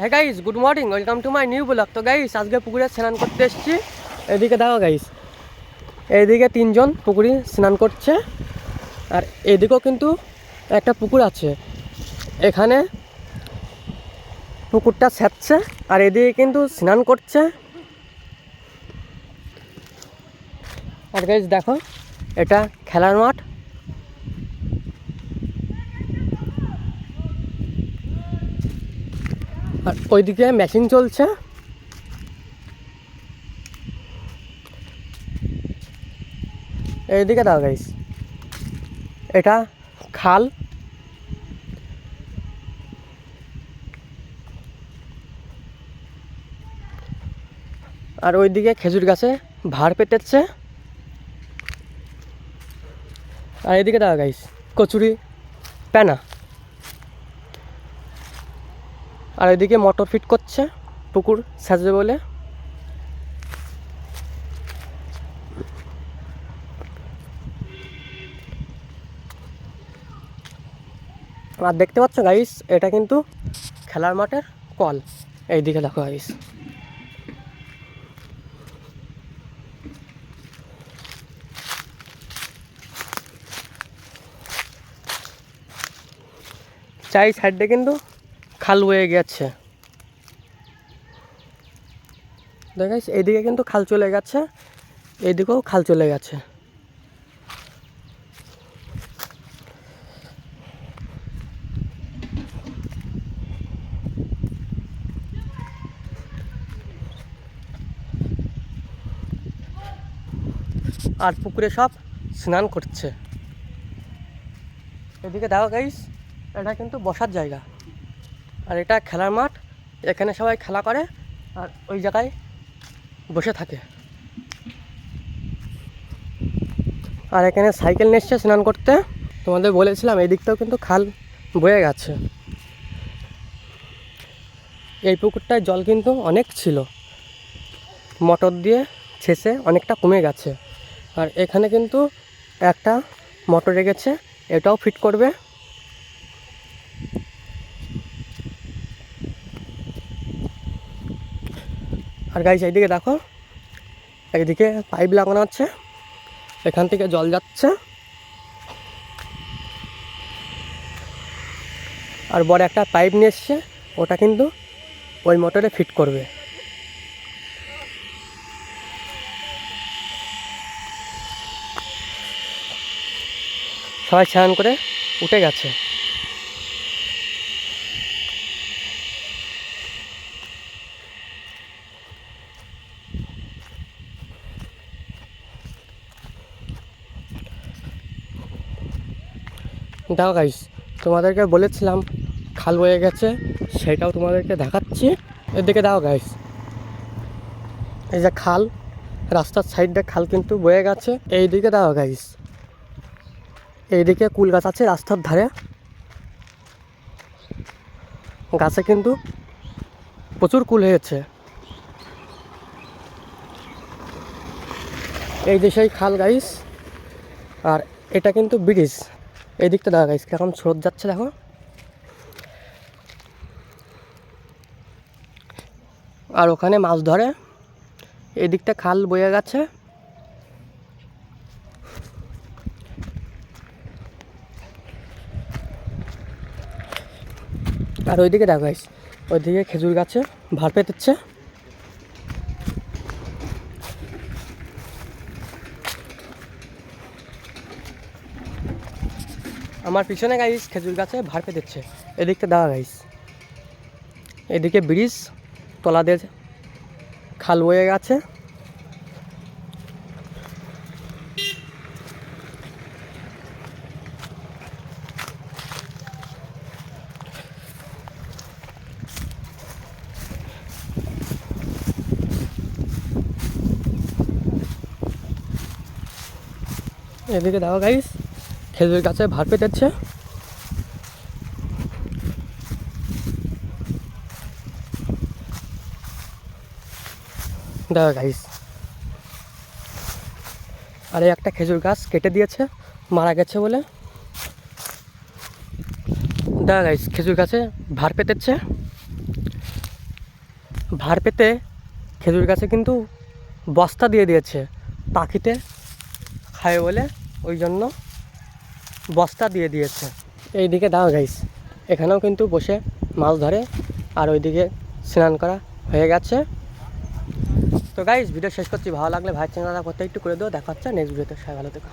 হ্যাঁ guys good morning welcome to my new blog তো guys আজকে পুকুরে স্নান করতে এসেছি। এদিকে দেখো গাইস এইদিকে তিনজন পুকুরে স্নান করছে। আর এদিকেও কিন্তু একটা পুকুর আছে। এখানে পুকুরটা স্যাঁতছে, আর এদিকে কিন্তু স্নান করছে। আর গাইস দেখো, এটা খেলার মাঠ। আর ওইদিকে মেশিন চলছে। এইদিকে দাও গাইস এটা খাল। আর ওইদিকে খেজুর গাছে ভার পেতেছে আর এদিকে দাও গাইস কচুরি প্যানা আর এদিকে মোটর ফিট করছে, পুকুর সাজবে বলে। আর দেখতে পাচ্ছ গাইস এটা কিন্তু খেলার মাঠের কল। এইদিকে দেখো গাইস চাই সাইডে কিন্তু খাল হয়ে গেছে। দেখাইস এইদিকে কিন্তু খাল চলে গেছে, এইদিকেও খাল চলে গেছে। আর পুকুরে সব স্নান করছে। এদিকে দেখো গাইস এটা কিন্তু বসার জায়গা। আর এটা খেলার মাঠ, এখানে সবাই খেলা করে আর ওই জায়গায় বসে থাকে। আর এখানে সাইকেল নিয়ে এসছে স্নান করতে। তোমাদের বলেছিলাম, এই দিকটাও কিন্তু খাল বয়ে গেছে। এই পুকুরটায় জল কিন্তু অনেক ছিল। মোটর দিয়ে ছেসে অনেকটা কমে গেছে। আর এখানে কিন্তু একটা মোটর রেখেছে, এটাও ফিট করবে। আর গাইজ এইদিকে দেখো, এইদিকে পাইপ লাগানো আছে, এখান থেকে জল যাচ্ছে। আর বড় একটা পাইপ নিয়ে এসছে, ওটা কিন্তু ওই মোটরে ফিট করবে। সবাই স্নান করে উঠে গেছে। দাও গাইস তোমাদেরকে বলেছিলাম খাল বয়ে গেছে, সেটাও তোমাদেরকে দেখাচ্ছি। এদিকে দাও গাইস এই যে খাল, রাস্তার সাইডে খাল কিন্তু বয়ে গেছে। এইদিকে দাও গাইস এইদিকে কুল গাছ আছে রাস্তার ধারে। গাছে কিন্তু প্রচুর কুল হয়েছে। এই সেই খাল গাইস আর এটা কিন্তু ব্রিজ এই দিকটা দেখো গাইস কীরকম স্রোত যাচ্ছে দেখো। আর ওখানে মাছ ধরে। এই দিকটা খাল বয়ে গেছে। আর ওইদিকে দেখো গাইস ওইদিকে খেজুর গাছে ভার পেতেছে। আমার পিছনে গাইস খেজুর গাছে ভার পেতেছে এদিকটা দেওয়া গাইস এদিকে ব্রিজ, তলাদের খাল বয়ে গেছে। এদিকে দেখো গাইস খেজুর গাছে ভার পেতেছে দেখো গাইস আর একটা খেজুর গাছ কেটে দিয়েছে, মারা গেছে বলে। দেখা গাইস খেজুর গাছে ভার পেতেছে ভার পেতে খেজুর গাছে কিন্তু বস্তা দিয়ে দিয়েছে, পাখিতে খায় বলে, ওই জন্য। বস্তা দিয়ে দিয়েছে। এইদিকে দাও গাইস এখানেও কিন্তু বসে মাছ ধরে আর ওইদিকে স্নান করা হয়ে গেছে। তো গাইস ভিডিও শেষ করছি। ভালো লাগলে ভাই চ্যানেলটা করতে একটু করে দিও। দেখা হচ্ছে নেক্সট ভিডিওতে সবাই ভালো থেকো।